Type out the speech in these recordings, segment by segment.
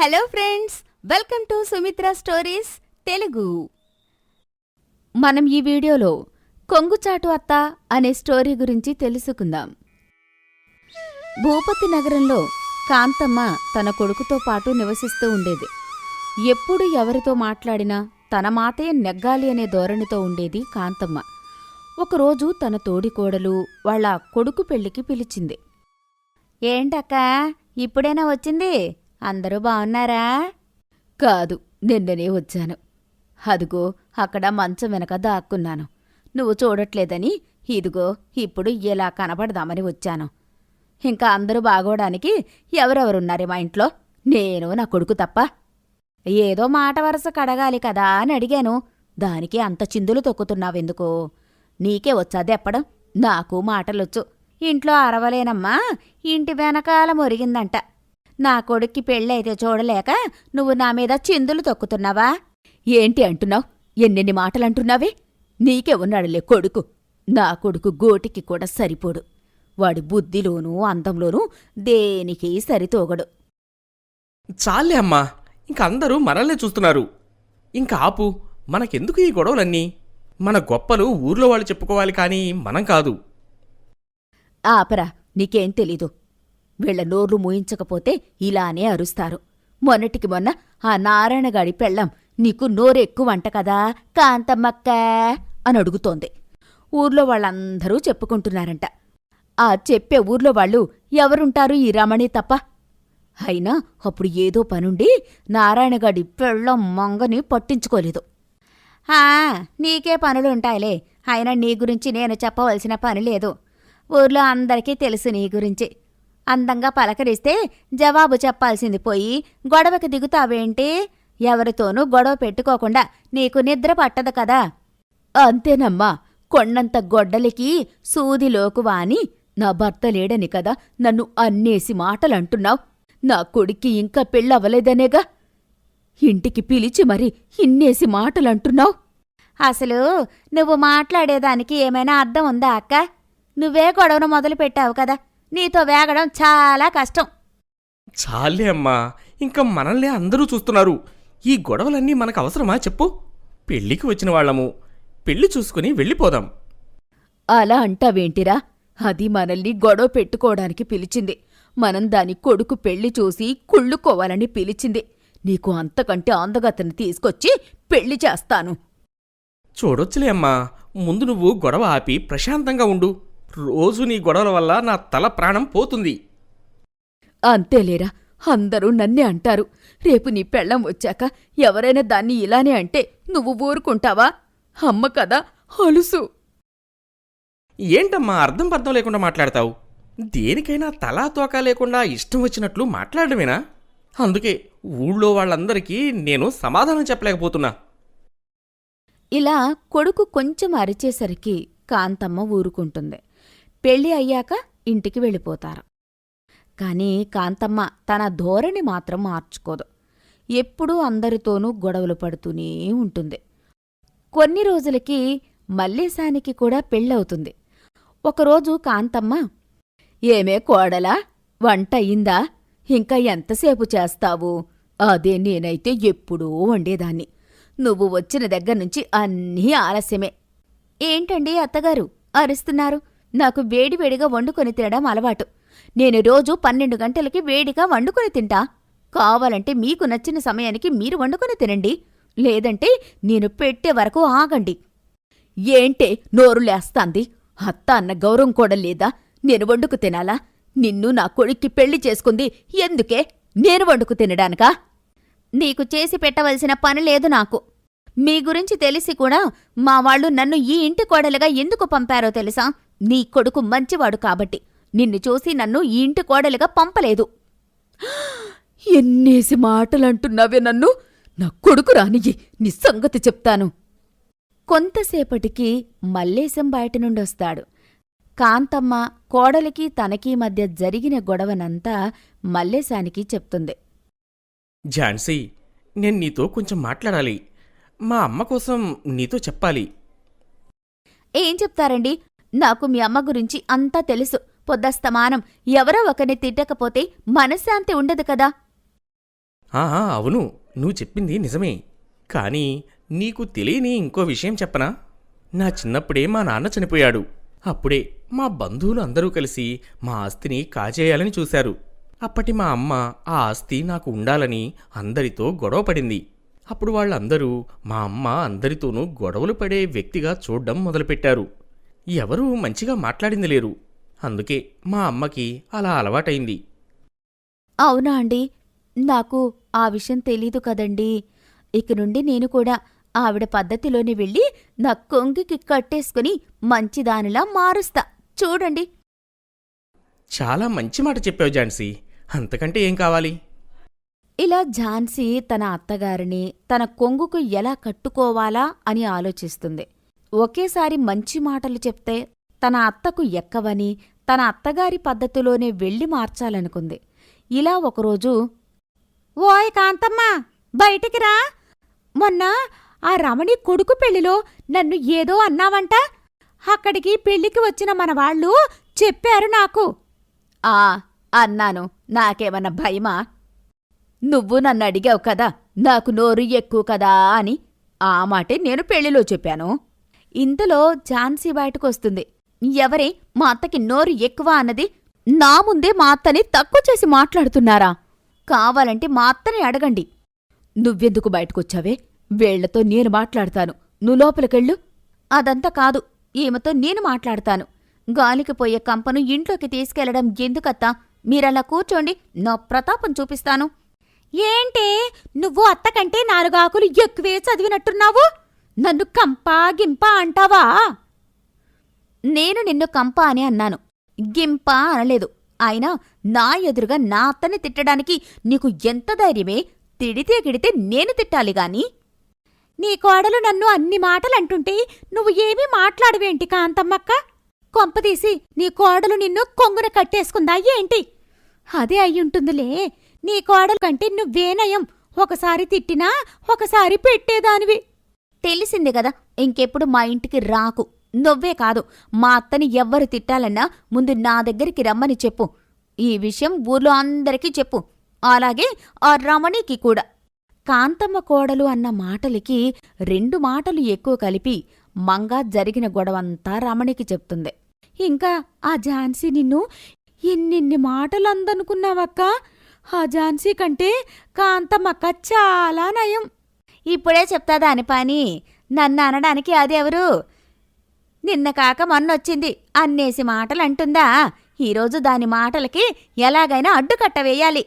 Hello friends welcome to Sumitra stories Telugu మనం ఈ వీడియోలో కొంగుచాటు అత్త అనే స్టోరీ గురించి తెలుసుకుందాం. భూపతి నగరంలో కాంతమ్మ తన కొడుకుతో పాటు నివసిస్తూ ఉండేది. ఎప్పుడు ఎవరితో మాట్లాడినా తన మాతే నెగ్గాలి అనే ధోరణితో ఉండేది కాంతమ్మ. ఒకరోజు తన తోడికోడలు వాళ్ళ కొడుకు పెళ్ళికి పిలిచింది. ఏంటక్కా ఇప్పుడైనా వచ్చింది? అందరూ బాగున్నారా కాదు నిన్ననే వచ్చాను. అదుగో అక్కడ మంచం వెనక దాక్కున్నాను. నువ్వు చూడట్లేదని ఇదిగో ఇప్పుడు ఇలా కనపడదామని వచ్చాను. ఇంకా అందరూ బాగోడానికి ఎవరెవరున్నారు మా ఇంట్లో? నేను నా కొడుకు తప్ప. ఏదో మాట వరస కడగాలి కదా అని అడిగాను. దానికి అంత చిందులు తొక్కుతున్నావెందుకు? నీకే వచ్చా దెప్పడం నాకు మాటలొచ్చు. ఇంట్లో అరవలేనమ్మా ఇంటి వెనకాల మురిగిందంట. నా కొడుక్కి పెళ్ళైతే చూడలేక నువ్వు నా మీద చిందులు తొక్కుతున్నావా? ఏంటి అంటున్నావు? ఎన్నెన్ని మాటలంటున్నావే? నీకే ఉన్నాడులే కొడుకు. నా కొడుకు గోటికి కూడా సరిపోడు. వాడి బుద్ధిలోనూ అందంలోనూ దేనికి సరితోగడు. చాలే అమ్మా ఇంక అందరూ మనల్నే చూస్తున్నారు. ఇంక ఆపు మనకెందుకు ఈ గొడవలన్నీ? మన గొప్పలు ఊర్లో వాళ్ళు చెప్పుకోవాలి కానీ మనం కాదు. ఆపరా నీకేం తెలీదు. వీళ్ళ నోర్లు మూయించకపోతే ఇలానే అరుస్తారు. మొన్నటికి మొన్న ఆ నారాయణగాడి పెళ్ళం నీకు నోరెక్కువంట కదా కాంతమ్మక్క అని అడుగుతోంది. ఊర్లో వాళ్ళందరూ చెప్పుకుంటున్నారంట. ఆ చెప్పే ఊర్లో వాళ్ళు ఎవరుంటారు ఈ రమణి తప్ప? అయినా అప్పుడు ఏదో పనుండి నారాయణగాడి పెళ్ళం మంగని పట్టించుకోలేదు. ఆ నీకే పనులుంటాయిలే. అయినా నీ గురించి నేను చెప్పవలసిన పని లేదు. ఊర్లో అందరికీ తెలుసు నీ గురించి. అందంగా పలకరిస్తే జవాబు చెప్పాల్సింది పోయి గొడవకి దిగుతావేంటి? ఎవరితోనూ గొడవ పెట్టుకోకుండా నీకు నిద్ర పట్టదు కదా. అంతేనమ్మా కొండంత గొడ్డలికి సూదిలోకువా అని నా భర్త లేడని కదా నన్ను అన్నేసి మాటలంటున్నావు. నా కొడుక్కి ఇంకా పెళ్ళవలేదనేగా ఇంటికి పిలిచి మరి ఇన్నేసి మాటలంటున్నావు? అసలు నువ్వు మాట్లాడేదానికి ఏమైనా అర్థం ఉందా అక్క? నువ్వే గొడవను మొదలుపెట్టావు కదా. నీతో వేగడం చాలా కష్టం. చాలే అమ్మా ఇంకా మనల్నే అందరూ చూస్తున్నారు. ఈ గొడవలన్నీ మనకు అవసరమా చెప్పు? పెళ్ళికి వచ్చిన వాళ్ళము. పెళ్ళి చూసుకుని వెళ్ళిపోదాం. అలా అంటావేంటిరా? అది మనల్ని గొడవ పెట్టుకోవడానికి పిలిచింది. మనం దాని కొడుకు పెళ్ళి చూసి కుళ్ళుకోవాలని పిలిచింది. నీకు అంతకంటే అందగతని తీసుకొచ్చి పెళ్ళి చేస్తాను. చూడొచ్చులే అమ్మా ముందు నువ్వు గొడవ ఆపి ప్రశాంతంగా ఉండు. రోజు నీ గొడవల వల్ల నా తల ప్రాణం పోతుంది. అంతేలేరా అందరూ నన్నే అంటారు. రేపు నీ పెళ్ళం వచ్చాక ఎవరైనా దాన్ని ఇలానే అంటే నువ్వు ఊరుకుంటావా? అమ్మ కదా అలుసు. ఏంటమ్మా అర్థం పర్థం లేకుండా మాట్లాడతావు? దేనికైనా తలా తోక లేకుండా ఇష్టం వచ్చినట్లు మాట్లాడమేనా అందుకే ఊళ్ళో వాళ్ళందరికీ నేను సమాధానం చెప్పలేకపోతున్నా. ఇలా కొడుకు కొంచెం అరిచేసరికి కాంతమ్మ ఊరుకుంటుంది. పెళ్ళి అయ్యాక ఇంటికి వెళ్ళిపోతారు. కాని కాంతమ్మ తన ధోరణి మాత్రం మార్చుకోదు. ఎప్పుడూ అందరితోనూ గొడవలు పడుతూనే ఉంటుంది. కొన్ని రోజులకి మల్లేశానికి కూడా పెళ్ళవుతుంది. ఒకరోజు కాంతమ్మ ఏమే కోడలా వంట అయిందా? ఇంకా ఎంతసేపు చేస్తావు? అదే నేనైతే ఎప్పుడూ వండేదాన్ని. నువ్వు వచ్చిన దగ్గర్నుంచి అన్నీ ఆలస్యమే. ఏంటండి అత్తగారు? అరుస్తున్నారు. నాకు వేడివేడిగా వండుకొని తినడం అలవాటు. నేను రోజు పన్నెండు గంటలకి వేడిగా వండుకొని తింటా. కావాలంటే మీకు నచ్చిన సమయానికి మీరు వండుకొని తినండి. లేదంటే నేను పెట్టే వరకు ఆగండి. ఏంటే నోరు లేస్తాంది? అత్త అన్న గౌరవం కూడా లేదా? నేను వండుకు తినాలా? నిన్ను నా కొడుక్కి పెళ్ళి చేసుకుంది ఎందుకే? నేను వండుకు తినడానికా? నీకు చేసి పెట్టవలసిన పని లేదు నాకు. మీ గురించి తెలిసి కూడా మా వాళ్ళు నన్ను ఈ ఇంటి కోడలుగా ఎందుకు పంపారో తెలుసా? నీ కొడుకు మంచివాడు కాబట్టి. నిన్ను చూసి నన్ను ఈ ఇంటి కోడలుగా పంపలేదు. ఎన్నేసి మాటలంటున్నావే నన్ను? నా కొడుకు రానియ్యి నీ సంగతి చెప్తాను. కొంతసేపటికి మల్లేశం బయట నుండొస్తాడు కాంతమ్మ కోడలికి తనకీ మధ్య జరిగిన గొడవనంతా మల్లేశానికి చెప్తుంది. ఝాన్సీ నేను నీతో కొంచెం మాట్లాడాలి. మా అమ్మ కోసం నీతో చెప్పాలి. ఏం చెప్తారండి? నాకు మీ అమ్మ గురించి అంతా తెలుసు. పొద్దస్తమానం. ఎవరో ఒకరిని తిట్టకపోతే మనశ్శాంతి ఉండదు కదా? ఆహా అవును. నువ్వు చెప్పింది నిజమే. కానీ నీకు తెలియని ఇంకో విషయం చెప్పనా? నా చిన్నప్పుడే మా నాన్న చనిపోయాడు. అప్పుడే మా బంధువులు అందరూ కలిసి మా ఆస్తిని కాజేయాలని చూశారు. అప్పటి మా అమ్మ ఆ ఆస్తి నాకు ఉండాలని అందరితో గొడవ పడింది. అప్పుడు వాళ్ళందరూ మా అమ్మ అందరితోనూ గొడవలు పడే వ్యక్తిగా చూడ్డం మొదలుపెట్టారు. ఎవరూ మంచిగా మాట్లాడింది లేరు. అందుకే మా అమ్మకి అలా అలవాటైంది. అవునా అండి? నాకు ఆ విషయం తెలీదు కదండి. ఇక నుండి నేను కూడా ఆవిడ పద్ధతిలోనే వెళ్ళి నా కొంగికి కట్టేసుకుని మంచిదానిలా మారుస్తా. చూడండి. చాలా మంచి మాట చెప్పావు ఝాన్సీ. అంతకంటే ఏం కావాలి? ఇలా ఝాన్సీ తన అత్తగారిని తన కొంగుకు ఎలా కట్టుకోవాలా అని ఆలోచిస్తుంది. ఒకేసారి మంచి మాటలు చెప్తే తన అత్తకు ఎక్కవని తన అత్తగారి పద్ధతిలోనే వెళ్ళి మార్చాలనుకుంది. ఇలా ఒకరోజు ఓయ్ కాంతమ్మ బయటికి రా. మొన్న ఆ రమణి కొడుకు పెళ్ళిలో నన్ను ఏదో అన్నావంట. అక్కడికి పెళ్ళికి వచ్చిన మన వాళ్ళు చెప్పారు నాకు. ఆ అన్నాను. నాకేమన్నా భయమా? నువ్వు నన్ను అడిగావు కదా నాకు నోరు ఎక్కువ కదా అని ఆ మాటే నేను పెళ్ళిలో చెప్పాను. ఇంతలో ఝాన్సీ బయటకొస్తుంది. ఎవరే మా అత్తకి నోరు ఎక్కువ అన్నది నా ముందే మా అత్తని తక్కువ చేసి మాట్లాడుతున్నారా? కావాలంటే మా అత్తని అడగండి. నువ్వెందుకు బయటకొచ్చావే? వేళ్ళతో నేను మాట్లాడతాను. నువ్వు లోపలికెళ్ళు. అదంతా కాదు ఈమెతో నేను మాట్లాడతాను. గాలికి పోయే కంపను ఇంట్లోకి తీసుకెళ్ళడం ఎందుకత్తా? మీరలా కూర్చోండి నా ప్రతాపం చూపిస్తాను. ఏంటే నువ్వు అత్తకంటే నాలుగాకులు ఎక్కువే చదివినట్టున్నావు? నన్ను కంపా గింపా అంటావా? నేను నిన్ను కంప అని అన్నాను. గింప అనలేదు. అయినా నా ఎదురుగా నా అత్తని తిట్టడానికి నీకు ఎంత ధైర్యమే? తిడితే గిడితే నేను తిట్టాలి గాని. నీ కోడలు నన్ను అన్ని మాటలంటుంటే నువ్వు ఏమీ మాట్లాడవేంటి కాంతమ్మక్క? కొంపదీసి నీ కోడలు నిన్ను కొంగున కట్టేసుకుందా ఏంటి? అదే అయ్యుంటుందిలే. నీ కోడలు కంటే నువ్వేనయం. ఒకసారి తిట్టినా ఒకసారి పెట్టేదానివి. తెలిసింది కదా ఇంకెప్పుడు మా ఇంటికి రాకు. నువ్వే కాదు మా అత్తని ఎవ్వరు తిట్టాలన్నా ముందు నా దగ్గరికి రమ్మని చెప్పు. ఈ విషయం ఊర్లో అందరికీ చెప్పు. అలాగే ఆ రమణికి కూడా. కాంతమ్మ కోడలు అన్న మాటలకి రెండు మాటలు ఎక్కువ కలిపి మంగా జరిగిన గొడవంతా రమణికి చెప్తుంది. ఇంకా ఆ ఝాన్సీ నిన్ను ఎన్నెన్ని మాటలందనుకున్నావక్కా ఆ ఝాన్సీ కంటే కాంతమ్మక్క చాలా నయం. ఇప్పుడే చెప్తాదా అని పని. నన్ను అనడానికి అదెవరు? నిన్న కాక మొన్నొచ్చింది. అన్నేసి మాటలు అంటుందా ఈరోజు దాని మాటలకి ఎలాగైనా అడ్డుకట్ట వేయాలి.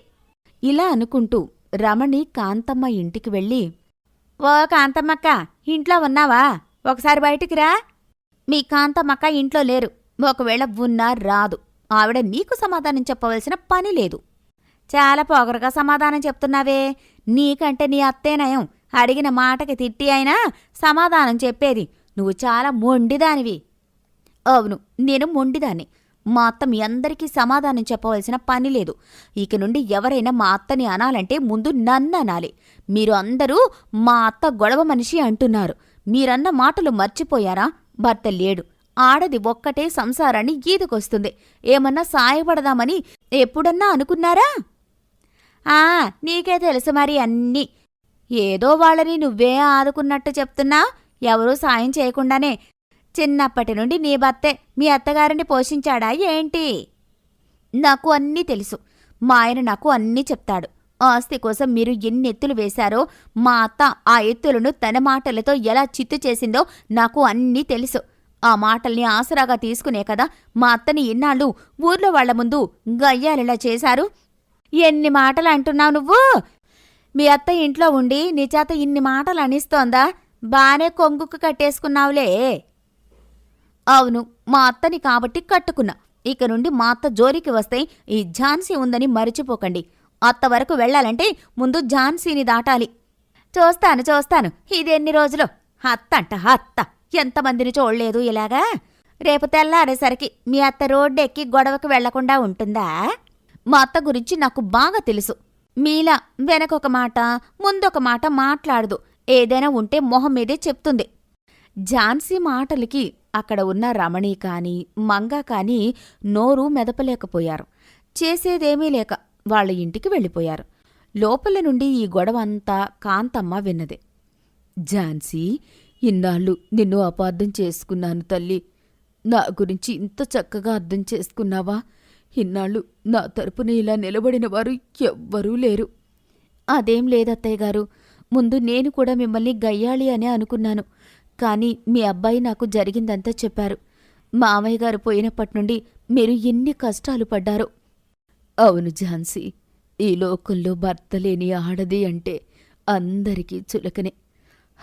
ఇలా అనుకుంటూ రమణి కాంతమ్మ ఇంటికి వెళ్ళి ఓ కాంతమ్మక్క ఇంట్లో ఉన్నావా? ఒకసారి బయటికి రా. మీ కాంతమ్మక్క ఇంట్లో లేరు. ఒకవేళ ఉన్నా రాదు. ఆవిడ నీకు సమాధానం చెప్పవలసిన పని లేదు. చాలా పొగరుగా సమాధానం చెప్తున్నావే. నీకంటే నీ అత్తే నయం. అడిగిన మాటకి తిట్టి అయినా సమాధానం చెప్పేది. నువ్వు చాలా మొండిదానివి. అవును నేను మొండిదాన్ని. మా అత్త మీ అందరికీ సమాధానం చెప్పవలసిన పని లేదు. ఇక నుండి ఎవరైనా మా అత్తని అనాలంటే ముందు నన్ను అనాలి. మీరు అందరూ మా అత్త గొడవ మనిషి అంటున్నారు. మీరన్న మాటలు మర్చిపోయారా? భర్త లేడు. ఆడది ఒక్కటే సంసారాన్ని ఈదుకొస్తుంది. ఏమన్నా సాయపడదామని ఎప్పుడన్నా అనుకున్నారా? ఆ నీకే తెలుసు మరి అన్నీ. ఏదో వాళ్ళని నువ్వే ఆదుకున్నట్టు చెప్తున్నా ఎవరూ సాయం చేయకుండానే. చిన్నప్పటి నుండి నీ భర్తే మీ అత్తగారిని పోషించాడా ఏంటి? నాకు అన్నీ తెలుసు. మా ఆయన నాకు అన్నీ చెప్తాడు. ఆస్తి కోసం మీరు ఎన్ని ఎత్తులు వేశారో మా అత్త ఆ ఎత్తులను తన మాటలతో ఎలా చిత్తు చేసిందో నాకు అన్నీ తెలుసు. ఆ మాటల్ని ఆసరాగా తీసుకునే కదా మా అత్తని ఇన్నాళ్ళు ఊర్లో వాళ్ళ ముందు గయ్యాలిలా చేశారు. ఎన్ని మాటలు అంటున్నావు నువ్వు? మీ అత్త ఇంట్లో ఉండి నీ చేత ఇన్ని మాటలు అనిస్తోందా? బానే కొంగుకు కట్టేసుకున్నావులే. అవును మా అత్తని కాబట్టి కట్టుకున్నా. ఇక నుండి మా అత్త జోరికి వస్తే ఈ ఝాన్సీ ఉందని మరిచిపోకండి. అత్త వరకు వెళ్ళాలంటే ముందు ఝాన్సీని దాటాలి. చూస్తాను చూస్తాను. ఇదెన్ని రోజులు? అత్త అంట అత్త. ఎంతమందిని చూడలేదు ఇలాగా? రేపు తెల్లారేసరికి మీ అత్త రోడ్డెక్కి గొడవకు వెళ్ళకుండా ఉంటుందా? మా అత్త గురించి నాకు బాగా తెలుసు. మీలా వెనకొక మాట ముందొక మాట మాట్లాడదు. ఏదైనా ఉంటే మొహం మీదే చెప్తుంది. ఝాన్సీ మాటలకి అక్కడ ఉన్న రమణి కాని మంగ కాని నోరు మెదపలేకపోయారు. చేసేదేమీ లేక వాళ్ళ ఇంటికి వెళ్ళిపోయారు. లోపల నుండి ఈ గొడవ అంతా కాంతమ్మ విన్నది. ఝాన్సీ ఇన్నాళ్ళు నిన్ను అపార్థం చేసుకున్నాను తల్లి. నా గురించి ఇంత చక్కగా అర్థం చేసుకున్నావా? ఇన్నాళ్ళు నా తరపున ఇలా నిలబడిన వారు ఎవ్వరూ లేరు. అదేం లేదత్తయ్య గారు. ముందు నేను కూడా మిమ్మల్ని గయ్యాళి అనే అనుకున్నాను. కానీ మీ అబ్బాయి నాకు జరిగిందంతా చెప్పారు. మామయ్య గారు పోయినప్పటి నుండి మీరు ఎన్ని కష్టాలు పడ్డారు. అవును ఝాన్సీ. ఈ లోకంలో భర్త లేని ఆడది అంటే అందరికీ చులకనే.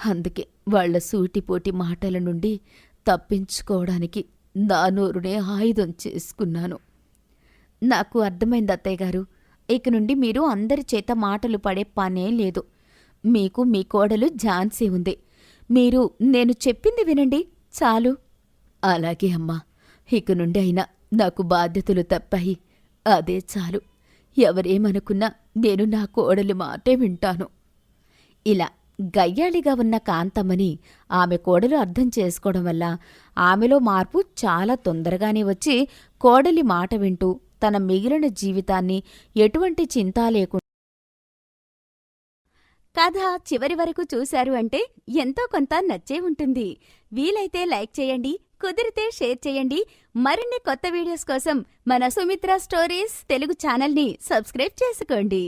అందుకే వాళ్ళ సూటిపోటి మాటల నుండి తప్పించుకోవడానికి నా నోరునే ఆయుధం చేసుకున్నాను. నాకు అర్థమైంది అత్తయ్య గారు. ఇక నుండి మీరు అందరి చేత మాటలు పడే పనే లేదు. మీకు మీ కోడలు ఝాన్సీ ఉంది. మీరు నేను చెప్పింది వినండి చాలు. అలాగే అమ్మా. ఇక నుండి అయినా నాకు బాధ్యతలు తప్పాయి. అదే చాలు. ఎవరేమనుకున్నా నేను నా కోడలి మాటే వింటాను. ఇలా గయ్యాళిగా ఉన్న కాంతమ్మని ఆమె కోడలు అర్థం చేసుకోవడం వల్ల ఆమెలో మార్పు చాలా తొందరగానే వచ్చి కోడలి మాట వింటూ తన మిగిలిన జీవితాన్ని ఎటువంటి చింతా లేకుండా కథ చివరి వరకు చూశారు అంటే ఎంతో కొంత నచ్చే ఉంటుంది. వీలైతే లైక్ చేయండి కుదిరితే షేర్ చేయండి. మరిన్ని కొత్త వీడియోస్ కోసం మన సుమిత్ర స్టోరీస్ తెలుగు ఛానల్ని సబ్స్క్రైబ్ చేసుకోండి.